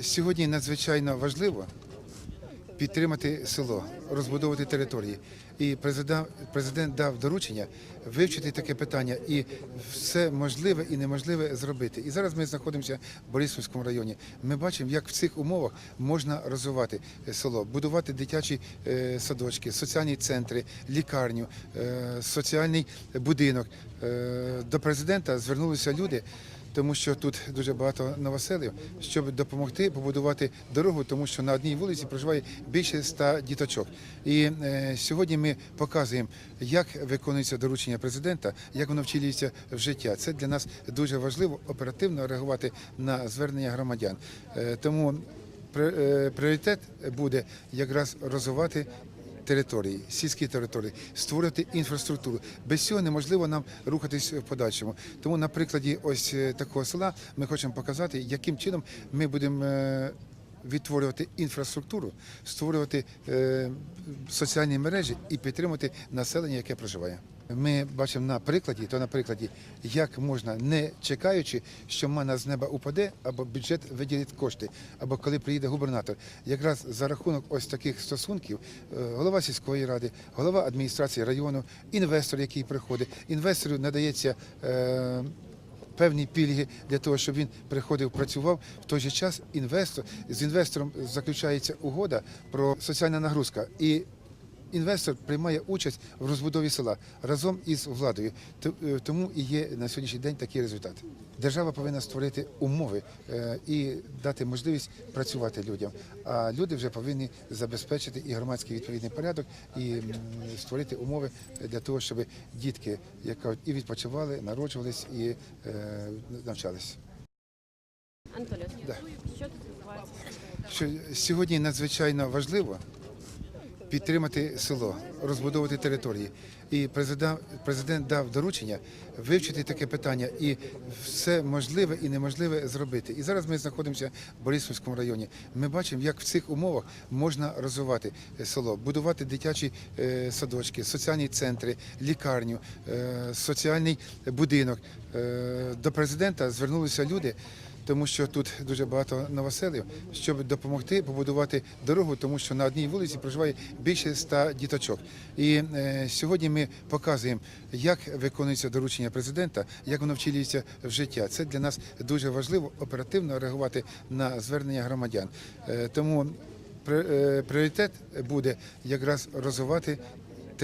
Сьогодні надзвичайно важливо підтримати село, розбудовувати території. І президент, президент дав доручення вивчити таке питання і все можливе і неможливе зробити. І зараз ми знаходимося в Борисовському районі. Ми бачимо, як в цих умовах можна розвивати село, будувати дитячі е, садочки, соціальні центри, лікарню, е, соціальний будинок. Е, До президента звернулися люди тому що тут дуже багато новоселів, щоб допомогти побудувати дорогу, тому що на одній вулиці проживає більше ста діточок. І е, сьогодні ми показуємо, як виконується доручення президента, як воно вчилюється в життя. Це для нас дуже важливо оперативно реагувати на звернення громадян. Е, тому е, пріоритет буде якраз розвивати території, сільські території, створювати інфраструктуру. Без цього неможливо нам рухатись в подальшому. Тому на прикладі ось е, такого села ми хочемо показати, яким чином ми будемо. е, Відтворювати інфраструктуру, створювати е, соціальні мережі і підтримувати населення, яке проживає. Ми бачимо на прикладі, то на прикладі, як можна, не чекаючи, що мана з неба упаде, або бюджет виділить кошти, або коли приїде губернатор. Якраз за рахунок ось таких стосунків, е, голова сільської ради, голова адміністрації району, інвестор, який приходить, інвестору надається. Е, Певні пільги для того, щоб він приходив, працював в той же час. Інвестор з інвестором заключається угода про соціальна нагрузка, і інвестор приймає участь в розбудові села разом із владою. Е, Тому і є на сьогоднішній день такий результат. Держава повинна створити умови е, і дати можливість працювати людям. А люди вже повинні забезпечити і громадський відповідний порядок, і створити умови для того, щоб дітки, як кажуть, і відпочивали, народжувались і е, навчались. Анатолій, Да. що тут відбувається? що сьогодні надзвичайно важливо підтримати село, розбудовувати території. І президент, президент дав доручення вивчити таке питання і все можливе і неможливе зробити. І зараз ми знаходимося в Борисовському районі. Ми бачимо, як в цих умовах можна розвивати село, будувати дитячі е, садочки, соціальні центри, лікарню, е, соціальний будинок. Е, До президента звернулися люди тому що тут дуже багато новоселів, щоб допомогти побудувати дорогу, тому що на одній вулиці проживає більше ста діточок. І е, сьогодні ми показуємо, як виконується доручення президента, як воно вчилюється в життя. Це для нас дуже важливо оперативно реагувати на звернення громадян. Е, тому е, пріоритет буде якраз розвивати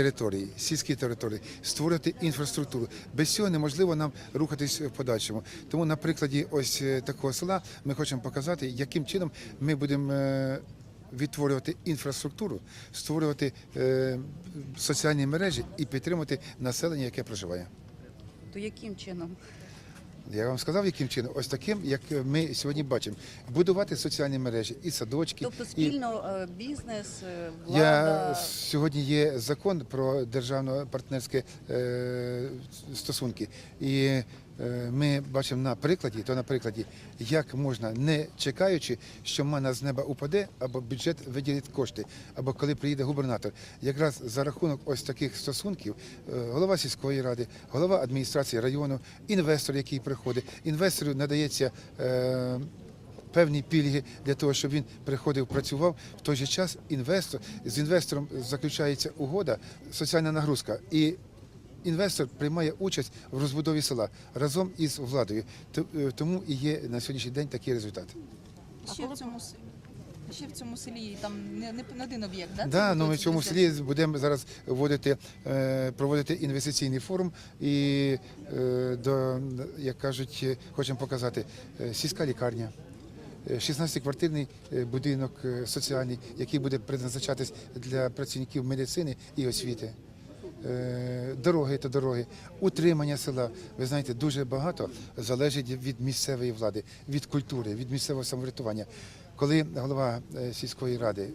території, сільські території, створити інфраструктуру. Без цього неможливо нам рухатись в подальшому. Тому на прикладі ось е, такого села ми хочемо показати, яким чином ми будемо. е, Відтворювати інфраструктуру, створювати е, соціальні мережі і підтримувати населення, яке проживає. То яким чином? Я вам сказав, яким чином? Ось таким, як ми сьогодні бачимо, будувати соціальні мережі і садочки. Тобто спільно і... бізнес, влада... Я сьогодні є закон про державно-партнерські е, стосунки, і е, ми бачимо на прикладі, то на прикладі, як можна, не чекаючи, що мана з неба упаде, або бюджет виділить кошти, або коли приїде губернатор. Якраз за рахунок ось таких стосунків, е, голова сільської ради, голова адміністрації району, інвестор, який приходить, інвестору надається. е, певні пільги для того, щоб він приходив, працював. В той же час інвестор з інвестором заключається угода, соціальна нагрузка. І інвестор приймає участь в розбудові села разом із владою. Е, Тому і є на сьогоднішній день такий результат. ще в цьому с- ще в цьому селі там не, не, один об'єкт, да? Да, ну ми в цьому селі будемо зараз вводити, е, проводити інвестиційний форум і е, до як кажуть, хочемо показати сільська лікарня. е, 16-квартирний е, будинок соціальний, який буде призначатись для працівників медицини і освіти. Е, Дороги та дороги, утримання села. Ви знаєте, дуже багато залежить від місцевої влади, від культури, від місцевого самоврядування. Коли голова е, сільської ради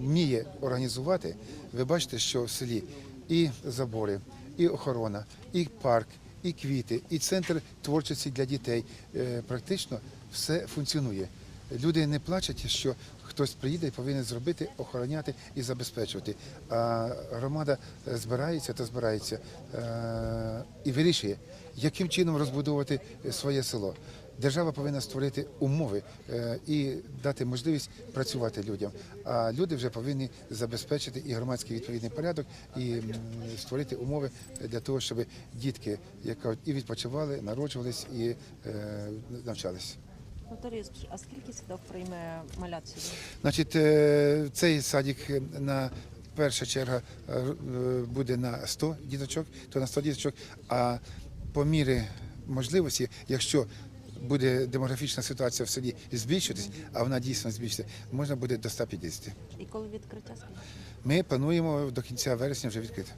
вміє організувати, ви бачите, що в селі і забори, і охорона, і парк, і квіти, і центр творчості для дітей. Е, Практично все функціонує. Люди не плачуть, що хтось приїде і повинен зробити, охороняти і забезпечувати. А громада е, збирається та збирається е, і вирішує, яким чином розбудовувати е, своє село. держава повинна створити умови і дати можливість працювати людям. А люди вже повинні забезпечити і громадський відповідний порядок, і створити умови для того, щоб дітки, і відпочивали, народжувались і навчались. Тарас, а скільки садок прийме малят сюди? Значить, е, цей садик е, на перша черга е, буде на 100 діточок, то на 100 діточок, а по мірі можливості, якщо буде демографічна ситуація в селі збільшуватись, а вона дійсно збільшиться, можна буде до 150. І коли відкриття? Ми плануємо до кінця вересня вже відкрити.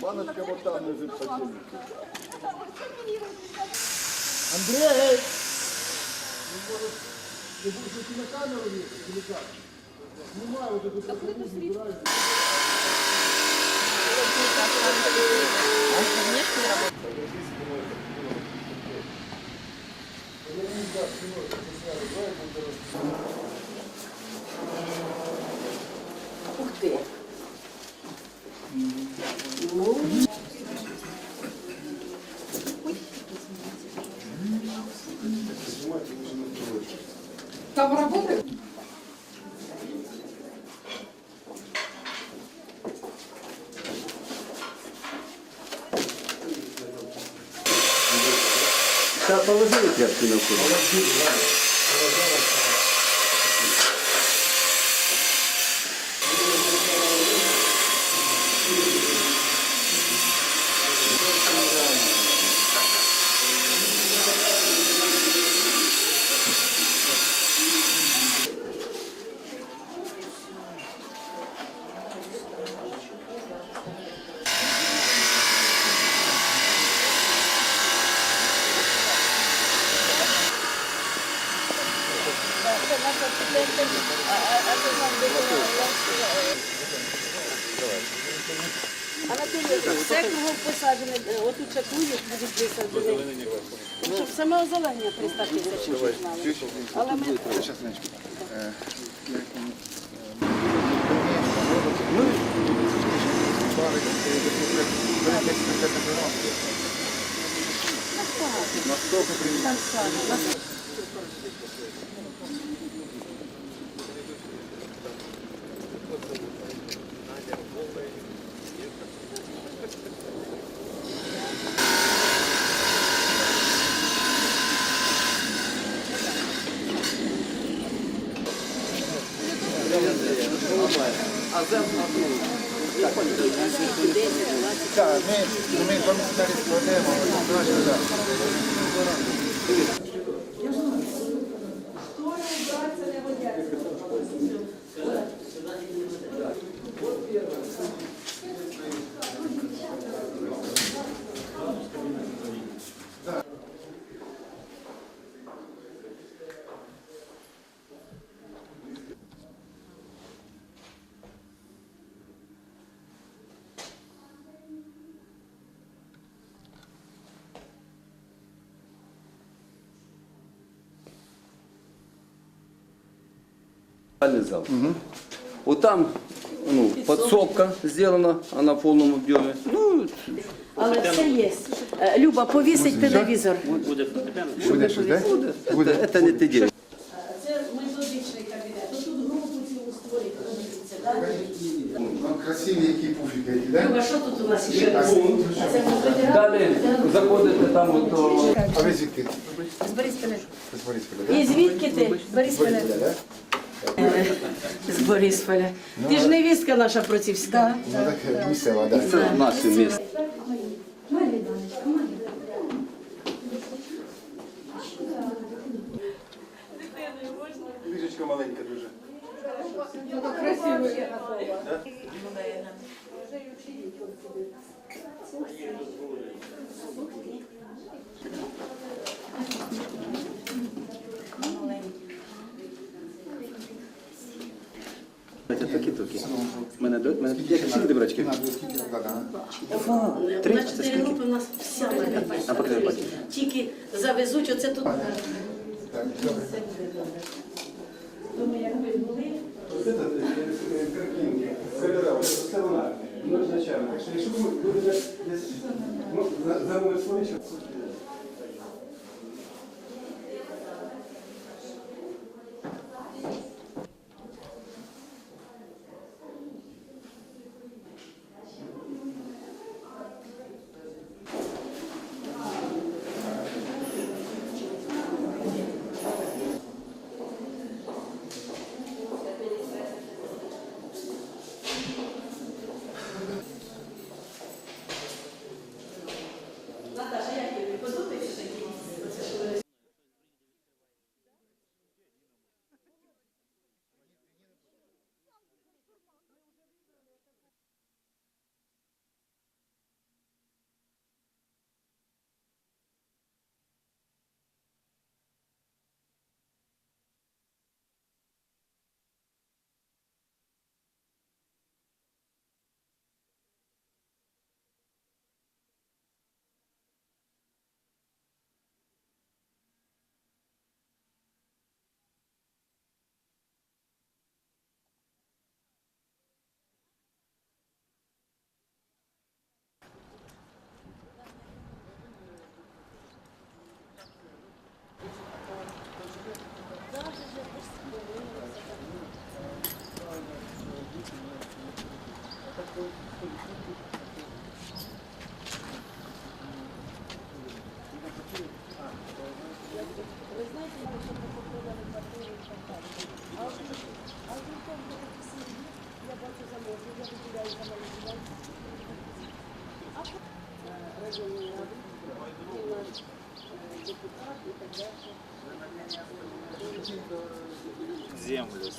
Баночка вот там лежит. Андрей! Ты будешь на камеру или как? Por quê? Hum. Yeah. Все кругом посаджене, е, отут чаклують будуть висаджені. Щоб саме озелення 300 тисяч ми знали. Але ми Щас, Леночка. Е, Так, ми, ми далі складемо. Бальный зал. Вот там ну, подсобка сделана, она в полном объеме. Ну, але все є. Е, Люба, повісить телевізор. Буде щось, так? это, это не те деньги. Це методичний кабінет. Тут групу цілу створити. Подивіться, Ну, красиві які пуфіки, так? Люба, що тут у нас ще? А це ми Далі заходите там от, о, А ви звідки? З Борисполя. З Борисполя, так? І звідки ти? З Борисполя. Борисполя, так? З Борисполя. Ти ж невістка наша процівська. Ну так місцева, так. це наше місто. Льот, мене як всі добрачки. Ага, три, На це чотири скільки? групи у нас вся. А покажи, бачу. Тільки завезуть, оце тут. Думаю, якби були. землю,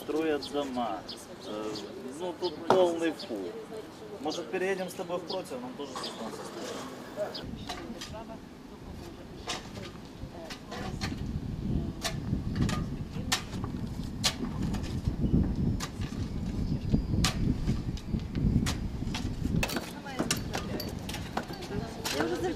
строят дома. Э, Ну, тут полный фу. Может, переедем с тобой в против, нам тоже здесь надо. Я вже це